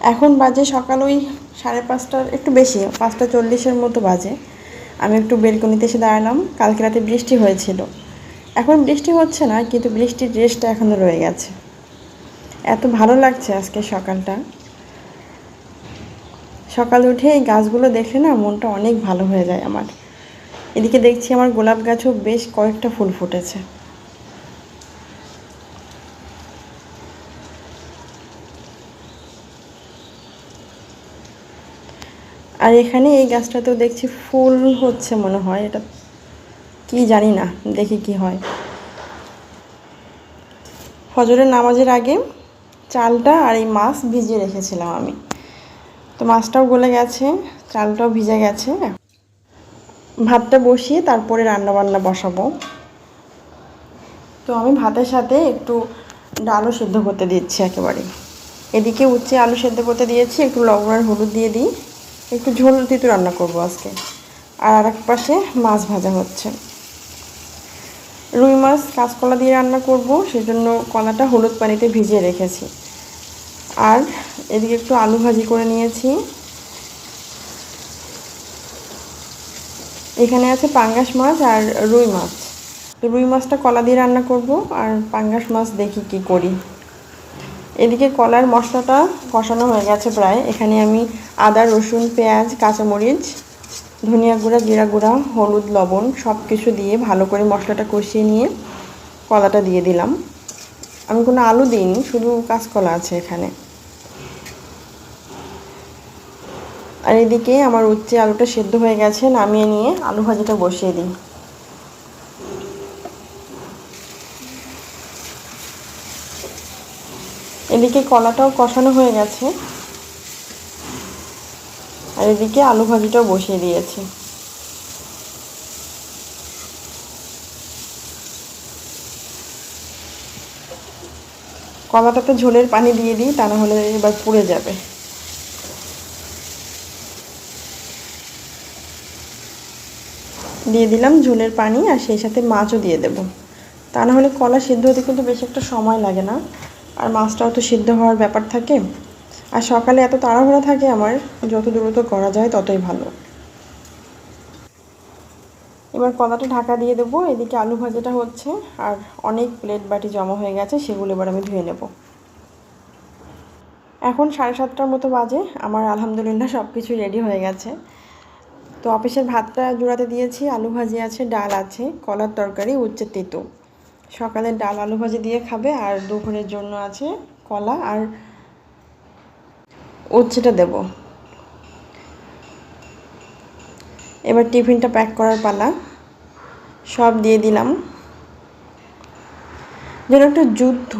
এখন বাজে সকাল ওই সাড়ে পাঁচটার, একটু বেশি, পাঁচটা চল্লিশের মতো বাজে। আমি একটু বেলকনিতে এসে দাঁড়ালাম, কালকে রাতে বৃষ্টি হয়েছিল। এখন বৃষ্টি হচ্ছে না, কিন্তু বৃষ্টির রেসটা এখনও রয়ে গেছে। এত ভালো লাগছে আজকে সকালটা। সকালে উঠে এই গাছগুলো দেখলে না মনটা অনেক ভালো হয়ে যায় আমার। এদিকে দেখছি আমার গোলাপ গাছও বেশ কয়েকটা ফুল ফুটেছে। আর এখানে এই গাছটাতেও দেখছি ফুল হচ্ছে মনে হয়, এটা কি জানি না, দেখি কি হয়। ফজরের নামাজের আগে চালটা আর এই মাছ ভিজিয়ে রেখেছিলাম আমি। তো মাছটাও গলে গেছে, চালটাও ভিজে গেছে। ভাতটা বসিয়ে তারপরে রান্না বান্না বসাবো। তো আমি ভাতের সাথে একটু ডালও সেদ্ধ করতে দিচ্ছি একেবারে। এদিকে উচ্ছে আলু সেদ্ধ করতে দিয়েছি, একটু লবণ আর হলুদ দিয়ে দিই। একটু ঝোল তিতু রান্না করব আজকে। আর আর এক পাশে মাছ ভাজা হচ্ছে। রুই মাছ কাঁচকলা দিয়ে রান্না করব, সেজন্য কলাটা হলুদ পানিতে ভিজিয়ে রেখেছি। আর এদিকে একটু আলু ভাজি করে নিয়েছি। এখানে আছে পাঙ্গাস মাছ আর রুই মাছ। রুই মাছটা কলা দিয়ে রান্না করব, আর পাঙ্গাস মাছ দেখি কি করি। এদিকে কলার মশলাটা কষানো হয়ে গেছে প্রায়। এখানে আমি আদা, রসুন, পেঁয়াজ, কাঁচামরিচ, ধনিয়া গুঁড়া, জিরা গুঁড়া, হলুদ, লবণ সব কিছু দিয়ে ভালো করে মশলাটা কষিয়ে নিয়ে কলাটা দিয়ে দিলাম। আমি কোনো আলু দিইনি, শুধু কাঁচকলা আছে এখানে। আর এদিকে আমার উচ্চে আলুটা সেদ্ধ হয়ে গেছে, নামিয়ে নিয়ে আলু ভাজিটা বসিয়ে দিই। এদিকে কলাটাও কষানো হয়ে গেছে। আর এদিকে আলু ভাজিটাও বসিয়ে দিয়েছি। কলাটাতে ঝোলের পানি দিয়ে দিই, তা না হলে এবার পুড়ে যাবে। দিয়ে দিলাম ঝোলের পানি আর সেই সাথে মাছও দিয়ে দেব। তা না হলে কলা সিদ্ধ হতে কিন্তু বেশি একটা সময় লাগে না। আর মাছটাও তো সিদ্ধ হওয়ার ব্যাপার থাকে। আর সকালে এত তাড়াহুড়া থাকে আমার, যত দ্রুত করা যায় ততই ভালো। এবার কলাটা ঢাকা দিয়ে দেবো, এদিকে আলু ভাজাটা হচ্ছে, আর অনেক প্লেট বাটি জমা হয়ে গেছে, সেগুলো এবার আমি ধুয়ে নেব। এখন সাড়ে সাতটার মতো বাজে, আমার আলহামদুলিল্লাহ সব কিছু রেডি হয়ে গেছে। তো অফিসের ভাতটা জোড়াতে দিয়েছি, আলু ভাজি আছে, ডাল আছে, কলার তরকারি উচ্চে তেতো। সকালে ডাল আলু ভাজি দিয়ে খাবে আর দুপুরের জন্য আছে কলা আর উচ্ছেটা দেব। এবার টিফিনটা প্যাক করার পালা। সব দিয়ে দিলাম। যেন একটা যুদ্ধ।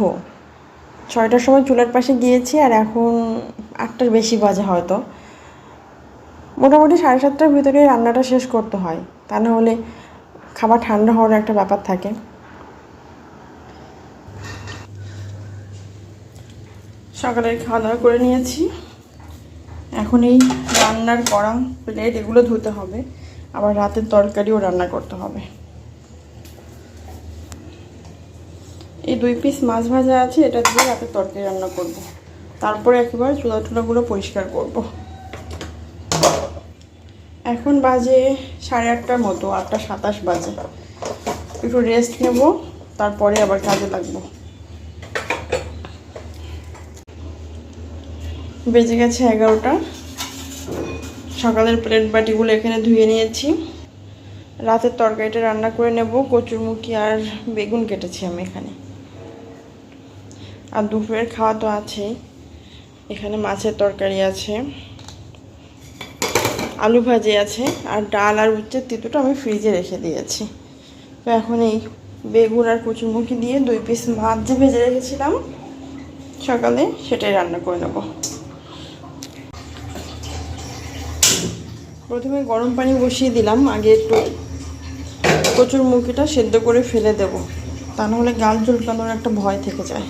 ছয়টার সময় চুলার পাশে গিয়েছি আর এখন আটটার বেশি বাজে হয়তো। মোটামুটি সাড়ে সাতটার ভিতরে রান্নাটা শেষ করতে হয়। তা না হলে খাবার ঠান্ডা হওয়ার একটা ব্যাপার থাকে। সকালের খাওয়া দাওয়া করে নিয়েছি। এখন এই রান্নার কড়া প্লেট এগুলো ধুতে হবে। আবার রাতের তরকারিও রান্না করতে হবে। এই দুই পিস মাছ ভাজা আছে, এটা দিয়ে রাতের তরকারি রান্না করব। তারপরে একেবারে চুলা টুলাগুলো পরিষ্কার করব। এখন বাজে সাড়ে আটটার মতো, আটটা সাতাশ বাজে। একটু রেস্ট নেব, তারপরে আবার কাজে লাগবো। বেজে গেছে এগারোটা। সকালের প্লেট বাটিগুলো এখানে ধুয়ে নিয়েছি। রাতের তরকারিটা রান্না করে নেব, কচুরমুখী আর বেগুন কেটেছি আমি এখানে। আর দুপুরের খাওয়া তো আছেই। এখানে মাছের তরকারি আছে, আলু ভাজি আছে, আর ডাল আর উচ্চের তিতুটা আমি ফ্রিজে রেখে দিয়েছি। তো এখন এই বেগুন আর কচুরমুখী দিয়ে দুই পিস মাছ যে ভেজে রেখেছিলাম সকালে সেটাই রান্না করে নেব। প্রথমে গরম পানি বসিয়ে দিলাম, আগে একটু কচুর মুখিটা সেদ্ধ করে ফেলে দেব। তা নাহলে গাল চুলকানোর একটা ভয় থেকে যায়।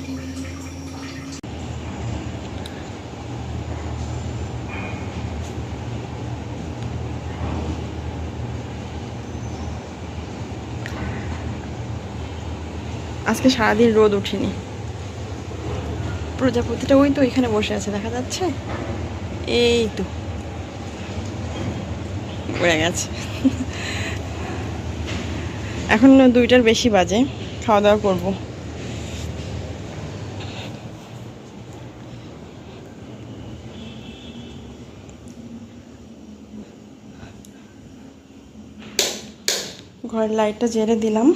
আজকে সারাদিন রোদ উঠিনি। প্রজাপতিটা ওই তো এখানে বসে আছে, দেখা যাচ্ছে? এই তো। উড়ে গেছে। এখন দুইটার বেশি বাজে খাওয়া দাওয়া করব। ঘরের লাইটটা জেলে দিলাম।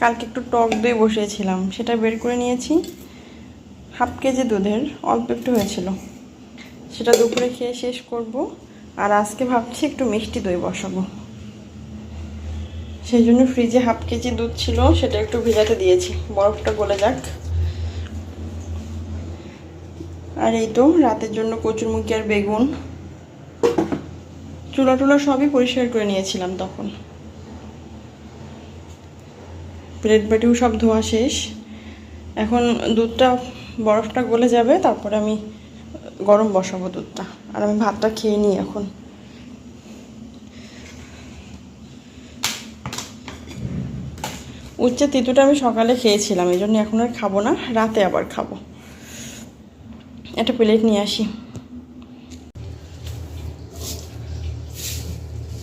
কালকে একটু টক দই বসিয়েছিলাম, সেটা বের করে নিয়েছি। হাফ কেজি দুধের, অল্প একটু হয়েছিল। সেটা দুপুরে খেয়ে শেষ করব। আর আজকে ভাবছি একটু মিষ্টি দই বসাবো। সেই জন্য ফ্রিজে হাফ কেজি দুধ ছিল, সেটা একটু ভেজাতে দিয়েছি। বরফটা গলে যাক। আর এই তো রাতের জন্য কচুরমুখী আর বেগুন। চুলা টুলা সবই পরিষ্কার করে নিয়েছিলাম তখন। প্লেট বাটিও সব ধোয়া শেষ। এখন দুধটা, বরফটা গলে যাবে, তারপরে আমি গরম বসাবো দুধটা। আর আমি ভাতটা খেয়ে নিই এখন। উচ্চে তিতুটা আমি সকালে খেয়েছিলাম, এই জন্য এখন আর খাব না, রাতে আবার খাব। একটা প্লেট নিয়ে আসি।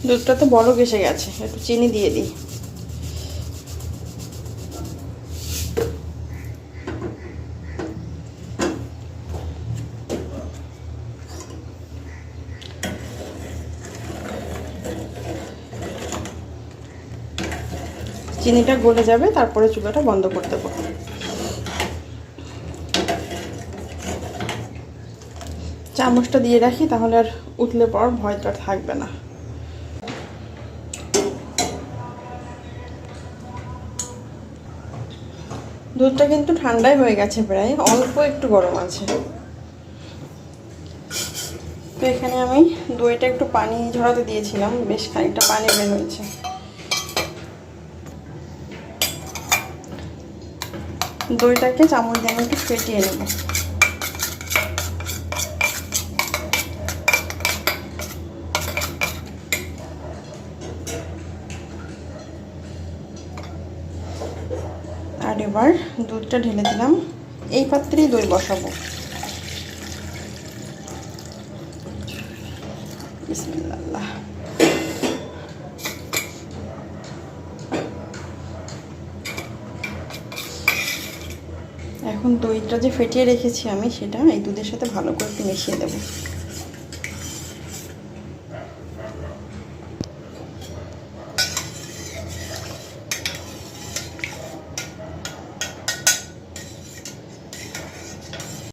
দুধটা তো বড় এসে গেছে, একটু চিনি দিয়ে দিই। চিনিটা গলে যাবে, তারপরে চুলাটা বন্ধ করতে দেবো চামচটা দিয়ে রাখি, তাহলে আর উঠলে পর ভয়টা থাকবে না। দুধটা কিন্তু ঠান্ডাই হয়ে গেছে প্রায়, অল্প একটু গরম আছে। তো এখানে আমি দইটা একটু পানি ঝরাতে দিয়েছিলাম, বেশ খানিকটা পানি বের হয়েছে। দইটাকে চামচ দিয়ে একটু ফেটিয়ে নেব। আর এবার দুধটা ঢেলে দিলাম। এই পাত্রেই দই বসাবো। বিসমিল্লাহ। এখন দইটা যে ফেটিয়ে রেখেছি আমি, সেটা এই দুধের সাথে ভালো করে একটু মিশিয়ে দেবো।